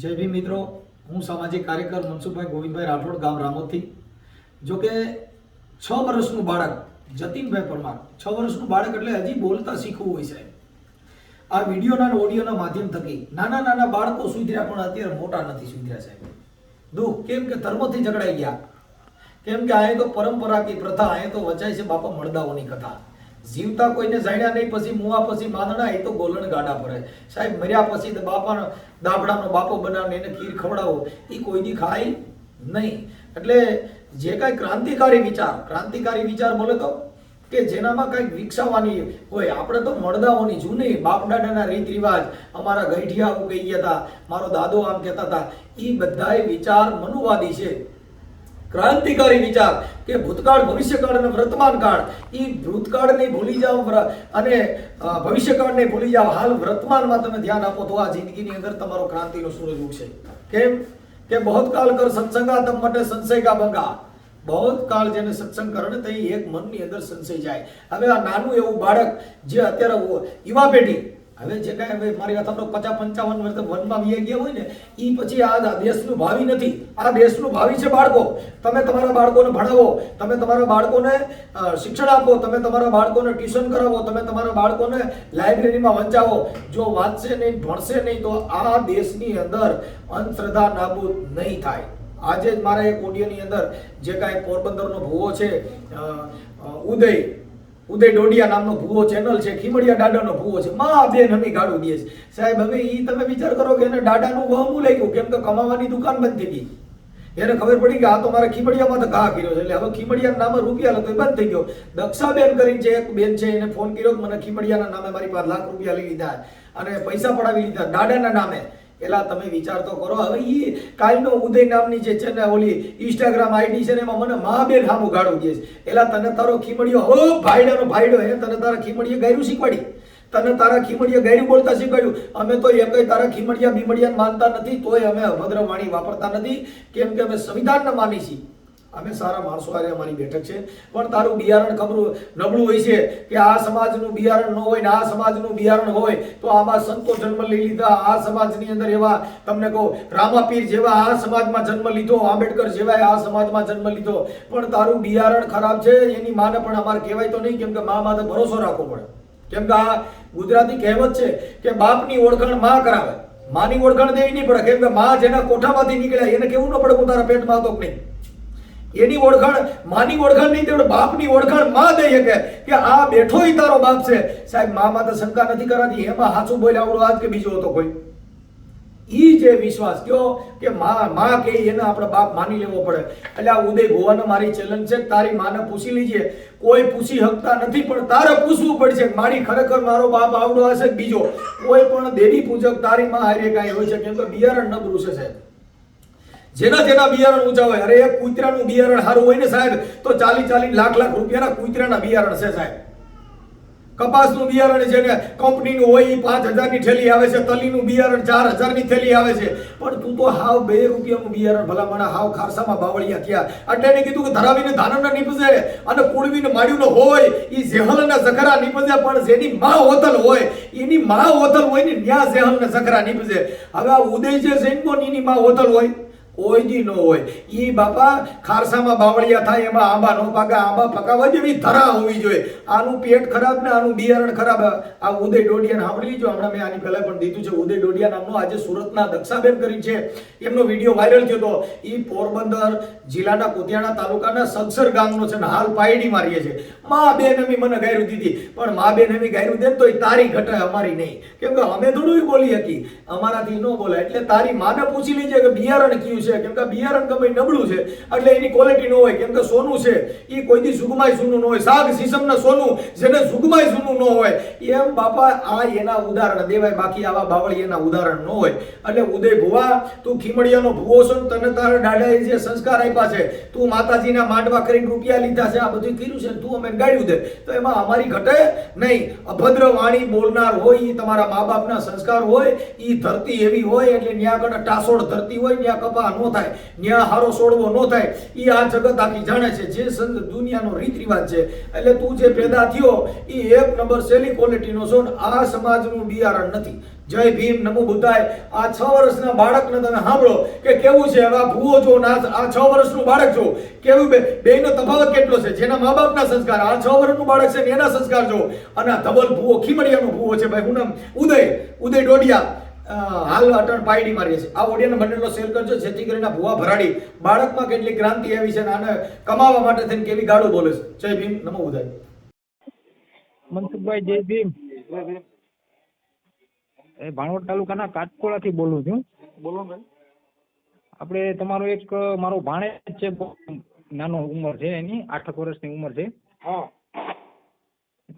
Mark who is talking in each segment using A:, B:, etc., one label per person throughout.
A: જય ભીમ મિત્રો, હું સામાજિક કાર્યકર મનસુખભાઈ ગોવિંદભાઈ રાઠોડ, ગામ રામોદથી. જો કે છ વર્ષનું બાળક, જતીનભાઈ પરમાર, છ વર્ષનું બાળક એટલે હજી બોલતા શીખવું હોય છે આ વિડીયોના ઓડિયોના માધ્યમ થકી નાના નાના બાળકો સુધર્યા પણ અત્યારે મોટા નથી સુધર્યા સાહેબ. દુઃખ, કેમ કે ધર્મથી ઝઘડાઈ ગયા. કેમ કે આ તો પરંપરા કે પ્રથા, આ તો વચાય છે બાપા મળદાઓની કથા. જીવતા કોઈને જાણ્યા નહીં, પછી મુવા પછી માંદણા, એ તો ગોલણ ગાડા પડે સાહેબ, મર્યા પછી બાપાનો દાબડાનો બાપો બનાવીને એને ખીર ખવડાવો, એ કોઈ દી ખાય નહીં. એટલે જે કાંઈ ક્રાંતિકારી વિચાર ક્રાંતિકારી વિચાર બોલે તો, કે જેનામાં કંઈક વિકસાવવાની હોય. આપણે તો મળદાઓની જૂની બાપ દાદાના રીત રિવાજ અમારા ગઈઠિયા આવું કહી ગયા હતા, મારો દાદો આમ કહેતા હતા એ બધાય વિચાર મનુવાદી છે. ક્રાંતિકારી વિચાર કે ભૂતકાળ, ભવિષ્યકાળ અને વર્તમાન કાળ એ ભૂતકાળને ભૂલી જાઓ અને ભવિષ્યકાળને ભૂલી જાઓ. હાલ વર્તમાનમાં તમે ધ્યાન આપો તો આ જિંદગીની અંદર તમારો ક્રાંતિનો સૂરજ ઉગશે. કેમ? કે બહોત કાળ કર સત્સંગા તમ માટે સંશય કા બંગા. બહોત કાળ જેને સત્સંગ કરે તે એક મનની અંદર સંશય જાય. હવે આ નાનું એવું બાળક જે અત્યારે યુવા પેઢી હવે જે કાંઈ હવે મારી વાત આપણે પચાસ પંચાવન વર્ષ વનમાં વી ગયા હોય ને એ પછી આ દેશનું ભાવિ નથી. આ દેશનું ભાવિ છે બાળકો. તમે તમારા બાળકોને ભણાવો, તમે તમારા બાળકોને શિક્ષણ આપો, તમે તમારા બાળકોને ટ્યુશન કરાવો, તમે તમારા બાળકોને લાઇબ્રેરીમાં વંચાવો. જો વાંચશે નહીં, ભણશે નહીં, તો આ દેશની અંદર અંધશ્રદ્ધા નાબૂદ નહીં થાય. આજે જ મારા એક ઓડિયોની અંદર જે કાંઈ પોરબંદરનો ભૂવો છે ઉદય ઉદય ડોડિયા નામનો ભૂવો ચેનલ છે, ખીમડિયા દાદાનો ભૂવો છે, માં બેન હમી ગાડું દે છે. સાહેબ, હવે એ તમે વિચાર કરો કે એને દાદાનું વહમું લઈ ગયું, કેમ કે કમાવાની દુકાન બંધ થઈ ગઈ. એને ખબર પડી કે આ તો મારે ખીમડિયામાં તો ઘા કર્યો છે, એટલે હવે ખીમડિયા નામે રૂપિયા લતો બંધ થઈ ગયો. દક્ષાબેન કરીને છે એક બેન છે, એને ફોન કર્યો મને ખીમડિયાના નામે મારી પાસે લાખ રૂપિયા લઈ લીધા અને પૈસા પડાવી લીધા, દાદાના નામે. એલા તમે વિચાર તો કરો, હવે એ કાલનો ઉદય નામની જે છે ને ઓલી ઇન્સ્ટાગ્રામ આઈડી છે ને એમાં મને મા બેન હામું ગાળું દે છે. એલા તને તારો ખીમડિયો, હો ભાઈડાનો ભાઈડો હે, તને તારા ખીમડીએ ગાયરું શીખવાડી. તને તારા ખીમડીએ ગાયરું બોલતા શીખવાડ્યું. અમે તો એકય તારા ખીમડિયા બીમડિયા માનતા નથી, તોય અમે અભદ્ર વાણી વાપરતા નથી. કેમ કે અમે સંવિધાનને માની છીએ. અમે સારા માણસો હારે અમારી બેઠક છે. પણ તારું બિયારણ ખબરું, નબળું હોય છે કે આ સમાજનું બિયારણ ન હોય ને આ સમાજનું બિયારણ હોય, તો આમાં સંતો જન્મ લઈ લીધા. આ સમાજની અંદર એવા, તમને કહો, રામાપીર જેવા આ સમાજમાં જન્મ લીધો, આંબેડકર જેવા આ સમાજમાં જન્મ લીધો. પણ તારું બિયારણ ખરાબ છે, એની માને પણ અમારે કહેવાય તો નહીં, કેમ કે મા માથે ભરોસો રાખવો પડે. કેમ કે આ ગુજરાતી કહેવત છે કે બાપની ઓળખાણમાં કરાવે. માની ઓળખાણ દેવી નહીં પડે. કેમ કે મા જેના કોઠામાંથી નીકળ્યા, એને કેવું ન પડે તારા પેટમાં હતો નહીં? એની ઓળખાણ, માની ઓળખાણ નહીં તેવડે બાપની ઓળખાણમાં દઈ શકે કે આ બેઠો ઈ તારો બાપ છે. સાહેબ, મા તો શંકા નથી કરાતી, એમાં સાચું બોલે આવડો આજ કે બીજો હતો કોઈ? ઈ જે વિશ્વાસ કયો કે માં માં કે એને આપણે બાપ માની લેવો પડે. એટલે આ ઉદય ગોવાનો મારી ચેલેન્જ છે, તારી માને પૂછી લીજે. કોઈ પૂછી શકતા નથી, પણ તારે પૂછવું પડશે મારી ખરેખર મારો બાપ આવડો હશે બીજો? કોઈ પણ દેવી પૂજક તારી માં હારે કાંઈ હોય છે, કેમ કે બિયારણ નબળું છે, સાહેબ. જેના જેના બિયારણ ઊંચા હોય અરે, એક કુતરાનું બિયારણ સારું હોય ને સાહેબ, તો ચાલી ચાલી લાખ લાખ રૂપિયાના કુતરાના બિયારણ છે સાહેબ. કપાસનું બિયારણ છે ને, કંપનીનું હોય એ પાંચ હજારની થેલી આવે છે, તલીનું બિયારણ ચાર હજારની થેલી આવે છે. પણ તું તો હાવ બે રૂપિયાનું બિયારણ ભલામણા, હાવ ખારસામાં બાવળિયા થયા. એને કીધું કે ધરાવીને ધાનના નીપજે અને કુળવીને માડ્યું હોય એ જેહલના ઝઘરા નીપજે, પણ જેની માં હોતલ હોય, એની માં હોતલ હોય ને ન્યા ઝેહલના ઝઘરા નીપજે. હવે આ ઉદય જે જૈનમો એની માં હોતલ હોય. દી ન હોય. ઈ બાપા ખારસામાં બાવળિયા થાય, એમાં આંબા નો પાકે, આંબા પકાવવા જેવી ધરા હોવી જોઈએ. આનું પેટ ખરાબ ને આનું બિયારણ ખરાબ, આ ઉદય ડોડિયાને સાંભળી લીજો. હમણાં મેં આની પહેલા પણ દીધું છે, ઉદય ડોડિયા નામનો આજે સુરતના દક્ષાબેન કરી છે. એમનો વીડિયો વાયરલ થયો હતો ઈ પોરબંદર જિલ્લાના કુતિયાણા તાલુકાના સગસર ગામનો છે ને હાલ પાયડી મારીએ છે. મા બેન અમી મને ગાયરું દીધી. પણ મા બેન અમી ગાયરું દે તો તારી ઘટે અમારી નહીં. કેમ કે અમે થોડું બોલી હતી અમારાથી ન બોલાય. એટલે તારી માને પૂછી લેજે કે બિયારણ કયું છે? કેમ કે બિયારણ ગમે નબળું છે, એટલે એની ક્વોલિટી ન હોય, કેમ કે સોનું છે એ કોઈ દી સુગમાય સોનું ન હોય. શાક સીસમના સોનું જેને સુગમાય સોનું ન હોય, એમ બાપા આ એના ઉદાહરણ, દેવાય બાકી આવા બાવળી એના ઉદાહરણ ન હોય. એટલે ઉદય ભુવા, તું ખીમડિયાનો ભુવો છો તને તારા દાદાએ જે સંસ્કાર આપ્યા છે, તું માતાજીના માંડવા કરીને રૂપિયા લીધા છે, આ બધું કર્યું છે તું અમે ગાડ્યું દે. તો એમાં અમારી ઘટે નહીં. અભદ્ર વાણી બોલનાર હોય એ તમારા મા બાપના સંસ્કાર હોય એ ધરતી એવી હોય, એટલે ત્યાં ટાસોડ ધરતી હોય, ન્યા કપા ન થાય ન્યા હારો સોડવો ન થાય એ આ જગત આખી જાણે છે, જે દુનિયાનો રીત રિવાજ છે. એટલે તું જે પેદા થયો એ એક નંબર સેલી ક્વોલિટીનો છો ને આ સમાજનું બિયારણ નથી. જય ભીમ નમો બુદ્ધાય. આ છ વર્ષના બાળકને તમે સાંભળો કે કેવું છે? હવે ભૂવો જો ના આ છ વર્ષનું બાળક જો, કેવું બે બેનો તફાવત કેટલો છે? જેના મા બાપના સંસ્કાર, આ છ વર્ષનું બાળક છે એના સંસ્કાર જો. અને આ ધવલ ભૂવો ખીમડિયાનો ભૂવો છે ભાઈ, હું નામ? ઉદય ઉદય ડોડિયા. હાલ અટણ પાયડી મારીએ છીએ. આ ઓડિયોને બંનેનો શેર કરજો જેથી કરીને ભૂવા ભરાડી બાળકમાં કેટલી ક્રાંતિ આવી છે અને કમાવા માટે થઈને કેવી ગાળો બોલે છે. જય ભીમ નમો ઉદય.
B: મનસુખભાઈ જય ભીમ. એ ભાણવડ તાલુકાના કાટકોળાથી બોલું છું.
C: બોલો ને.
B: આપણે તમારો એક મારો ભાણેજ છે નાનો ઉંમર છે એની આઠક વર્ષની ઉંમર છે.
C: હા.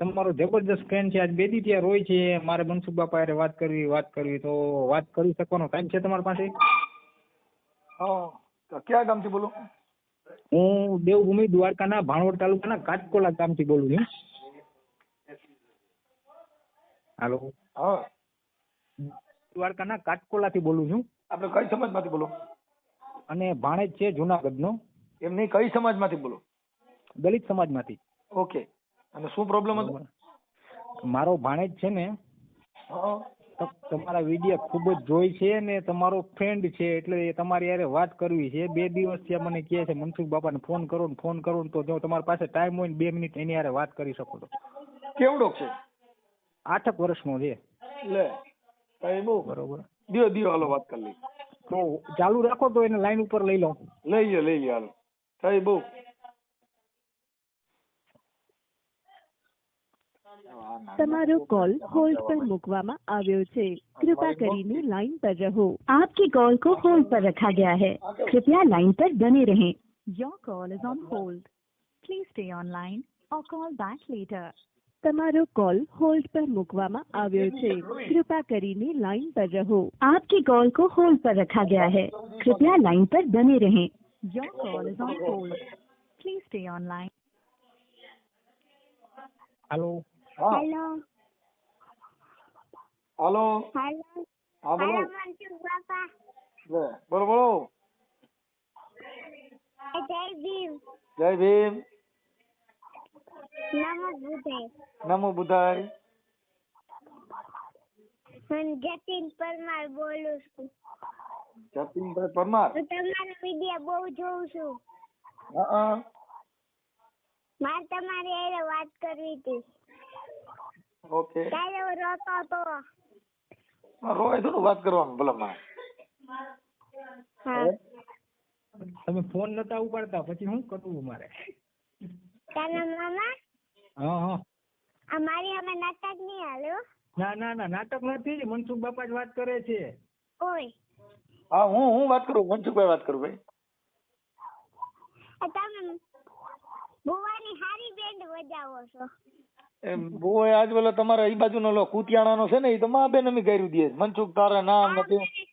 B: તમારો જબરદસ્ત ફેન છે. આજ બે દી ત્યાં રોય છે. મારે મનસુખ બાપા હારે વાત કરવી વાત કરવી. તો વાત કરી શકવાનો ટાઈમ છે તમારી પાસે?
C: હા. ક્યાં ગામથી બોલો?
B: હું દેવભૂમિ દ્વારકાના ભાણવડ તાલુકાના કાટકોલા ગામથી બોલું છું. હાલો.
C: હા.
B: દ્વારકાના કાટકોલાથી બોલું છું.
C: આપણે કઈ સમાજમાંથી બોલો?
B: અને ભાણેજ છે જુનાગઢનો.
C: એમની કઈ સમાજમાંથી બોલો?
B: દલિત સમાજમાંથી.
C: ઓકે. અને શું પ્રોબ્લેમ હતો?
B: મારો ભાણેજ છે ને
C: હા.
B: તમારા વીડિયો ખૂબ જ જોઈ છે ને તમારો ફ્રેન્ડ છે એટલે તમારી યારે વાત કરવી છે. બે દિવસથી આ મને કહે છે મનસુખ બાપાને ફોન કરો ને ફોન કરો ને તો જો તમારી પાસે ટાઈમ હોય ને બે મિનિટ એની યારે વાત કરી શકો તો
C: કેવડોક છે?
B: આઠક વર્ષનો છે.
C: લે
B: બરોબર.
C: દિયો દિયો હાલો વાત કરી લઈ
B: તો ચાલુ રાખો તો એને લાઈન ઉપર લઈ લો
C: લઈ લે લઈ લે હાલો. કઈ બહુ?
D: તમારો કોલ હોલ્ડ પર મૂકવામાં આવ્યો છે कृपया કરીને लाइन पर रहो आपकी कॉल को होल्ड पर रखा गया है कृपया लाइन पर बने रहें your call is on hold please stay on line और कॉल बैक लेटर તમારો કોલ હોલ્ડ પર મૂકવામાં આવ્યો છે कृपया કરીને लाइन पर रहो आपकी कॉल को होल्ड पर रखा गया है कृपया लाइन पर बने रहें your call is on hold please stay
B: on
C: line
E: hello
C: hello
E: hello
C: હા બોલો.
E: બાપા.
C: બોલો બોલો.
E: જય ભીમ.
C: જય ભીમ.
E: નમો બુદ્ધે
C: નમો બુધાય.
E: હું જતીન પરમાર બોલું છું.
C: જતીનભાઈ પરમાર?
E: હું તમારો વિડિયો બહુ જોઉં છું.
C: હા હા.
E: મારે તમારી હારે વાત કરવી હતી.
C: ઓકે.
E: કાલે હું રોતો
C: તો રોય થોડું વાત કરવાનું ભલે માં
B: તમે ફોન નતા ઉપાડતા પછી શું કરવું મારે
E: તારા મામા?
B: હા હા.
E: આ મારી અમે નાટક નહીં હાલ્યો
B: ના ના ના નાટક નથી મનસુખ બાપા જ વાત કરે છે.
E: ઓય.
C: હા હું હું વાત કરું મનસુખભાઈ વાત કરું ભાઈ.
E: તમે બુવાની હારી બેન્ડ વજાવો છો.
C: બોય આજ બોલો તમારા ઈ બાજુનો લો કુતિયાણાનો છે ને ઈ તો મા બેન અમે કર્યું દે મનસુખ તારા નામ નથી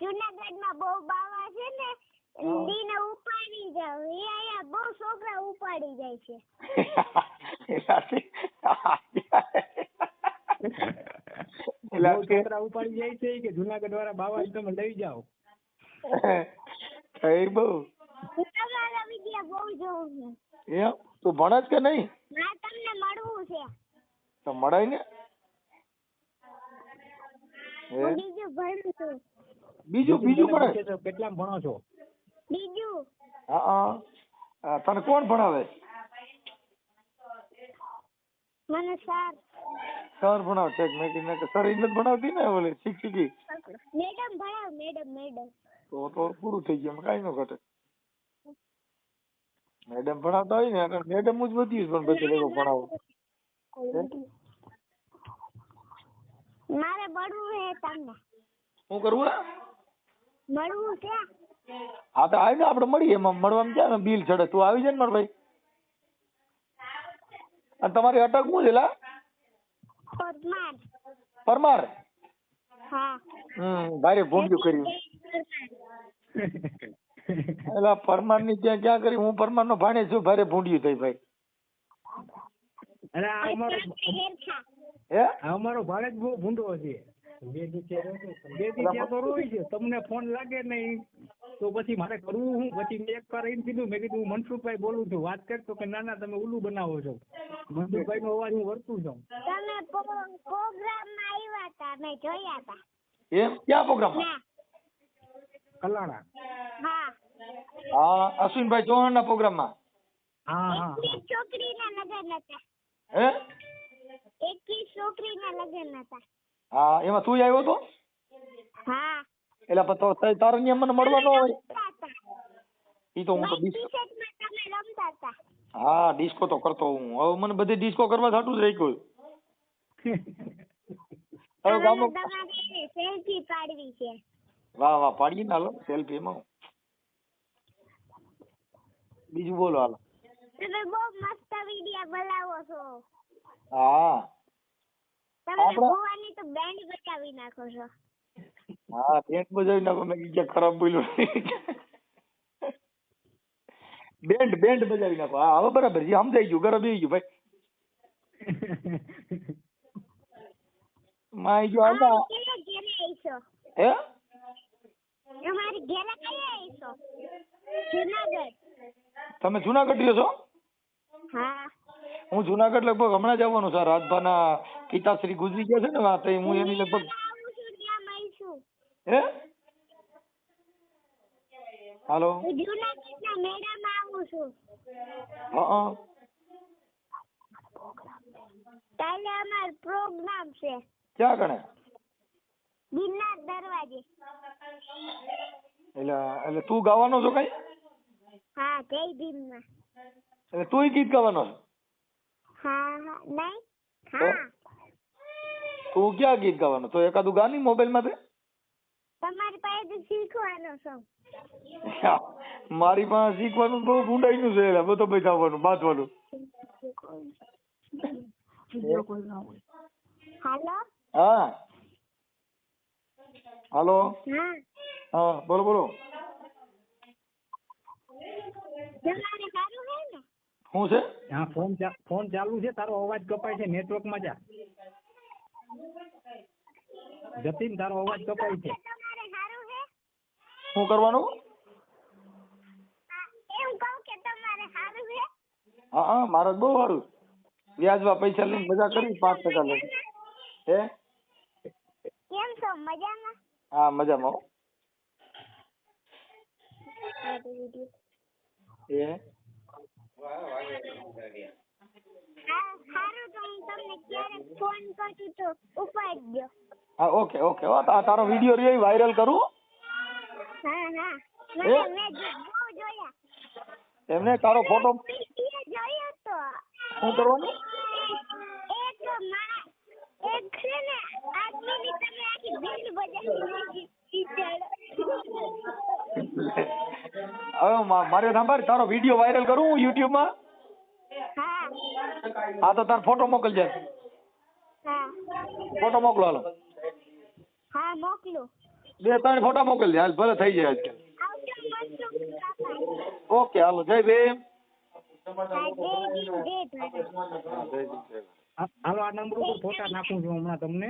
E: જુનાગઢમાં બહુ બાવા છે ને દીને ઉપાડી જાવ. એ આયા બહુ છોકરા ઉપાડી જાય છે.
C: કે
B: છોકરા ઉપાડી જાય છે કે જુનાગઢ વાળા બાવા તમે લઈ જાઓ.
C: કઈ બહુ.
E: હું બહુ જોઉં છું.
C: એમ તું ભણે કે નહીં?
E: ના મળવું છે?
C: તો મળાય ને?
E: બીજું ભણું છું.
C: બીજું બીજું ભણે
B: કેટલા ભણો છો?
E: બીજું?
C: હા તને કોણ ભણાવે?
E: મને સર
C: સર ભણાવ છે. મેં કીધું કે સર નથી ભણાવતી ને ઓલી શિક્ષિકી?
E: મેડમ ભણાવ મેડમ મેડમ.
C: તો તો પૂરું થઈ ગયું કઈ ન ઘટે. મેડમ ભણાવતા હોય ને મેડમ જ બધી પણ પછી લોકો ભણાવો.
E: મારે મળવું છે તમને.
C: શું કરવું હે?
E: મળવું છે?
C: હા તો આવી ને આપણે મળીએ એમાં મળવામાં ક્યાં બિલ ચડે. તું આવી જાય ને મારા ભાઈ. અને તમારી અટક શું છે લા?
E: પરમાર
C: પરમાર
E: હા.
C: હમ ભારે ભૂંડ્યું કર્યું. એલા પરમારની ત્યાં ક્યાં કરી? હું પરમાર નો ભાણે છું ભારે ભૂંડ્યું થઈ ભાઈ.
B: અરે આ અમારો
C: હે?
B: આ અમારો ભાણેજ બહુ ભૂંડો છે. બે દી ત્યાં તો તમને ફોન લાગે નહીં. તો પછી મારે કરવું હું? પછી મેં એક વાર એમ કીધું મેં કીધું હું મનસુખભાઈ બોલું છું વાત કરતો કે ના ના તમે ઉલ્લુ બનાવો છો. મનસુખભાઈ નો અવાજ હું વર્તું છું
E: તમે પ્રોગ્રામમાં આવ્યા હતા મેં જોયા હતા
C: એમ? ક્યાં પ્રોગ્રામ
E: ના.
B: કલાણા.
E: હા.
C: હા અશ્વિનભાઈ ચૌહાણના પ્રોગ્રામમાં.
B: હા હા.
E: છોકરી ના લગ્ન હતા.
C: હે?
E: એકવીસ છોકરીના લગ્ન હતા.
C: હા એમાં તું આવ્યો તો?
E: હા.
C: એટલે પતો તારે ન્યા મને મળવા ન હોય. ઈ તો હું તો ડિસ્કો હા ડિસ્કો તો કરતો હું. હવે મને બધી ડિસ્કો કરવા થાતું જ રાખ્યું. હવે
E: તમારે સેલ્ફી પાડવી છે.
C: વાહ વાહ પાડીએ ને હાલો સેલ્ફી એમાં બીજું બોલો હાલો.
E: તમે બહુ મસ્ત વિડિયા બનાવો છો.
C: હા.
E: તમે ગોવાની તો બેન્ડ બચાવી નાખો છો.
C: હા બેન્ડ બજાવી નાખો મેં કીધું ખરાબ બોલ્યો. બેન્ડ બેન્ડ બજાવી નાખો. હા હવે બરાબર છે સમજાઈ ગયું ગરમ થઈ ગયું ભાઈ. માઈ ગયો
E: આવીશો
C: હે?
E: અમારી ઘેરા કઈ આવીશો જુનાગઢ.
C: તમે જુનાગઢ રહ્યો છો?
E: હા.
C: હું જુનાગઢ લગભગ હમણાં જ આવવાનું છે. રાજભાના પિતાશ્રી ગુજરી ગયા છે ને વાત હું એની લગભગ હે હાલો.
E: હું જુનાગઢના મેળામાં આવું છું.
C: હા
E: કાલે અમાર પ્રોગ્રામ છે.
C: ક્યાં કણે
E: ગિરનાર દરવાજે.
C: એટલે એટલે તું ગાવાનો છો કઈ?
E: હા જય ભીમમાં
C: એટલે તુંય ગીત ગાવાનો છો?
E: હા હા નહીં હા.
C: તું ક્યાં ગીત ગાવાનો? તો એકાદું ગાની મોબાઈલમાંથી
E: તમારી પાસેથી શીખવાનો છું.
C: મારી પાસે શીખવાનું બહુ ઊંડાઈનું છે એટલે બધો બચાવવાનું બાંધવાનું.
E: હાલો?
C: હા. હાલો?
E: હા.
C: હા બોલો બોલો. શું છે?
B: હા ફોન ફોન ચાલુ છે તારો અવાજ કપાય છે નેટવર્કમાં જા. જતીન તારો અવાજ કપાય છે.
E: તમારે સારું હે?
C: શું કરવાનું?
E: હા, એમ કહું કે તમારે સારું હે?
C: હા હા મારે બહુ સારું. વ્યાજમાં પૈસા લઈને મજા કરી પાંચ ટકા લઈને. હે?
E: કેમ છો મજામાં?
C: હા મજામાં હો. એ
E: હા
C: ઓકે ઓકે. આ તારો વીડિયો રહ્યો વાયરલ કરું?
E: હા હા.
C: એમને તારો ફોટો શું કરવાનું?
E: એક
C: હવે મા- મારે સાંભળ તારો વીડિયો વાયરલ કરું હું યુટ્યુબમાં
E: હા.
C: હા તો તાર ફોટો મોકલજે. ફોટો મોકલો હાલો.
E: હા મોકલો.
C: બે ત્રણ ફોટા મોકલજે. હાલ ભલે થઈ જાય આજકાલ. ઓકે હાલો જય ભીમ.
B: હાલો આ નંબર ઉપર ફોટા નાખું છું હમણાં તમને.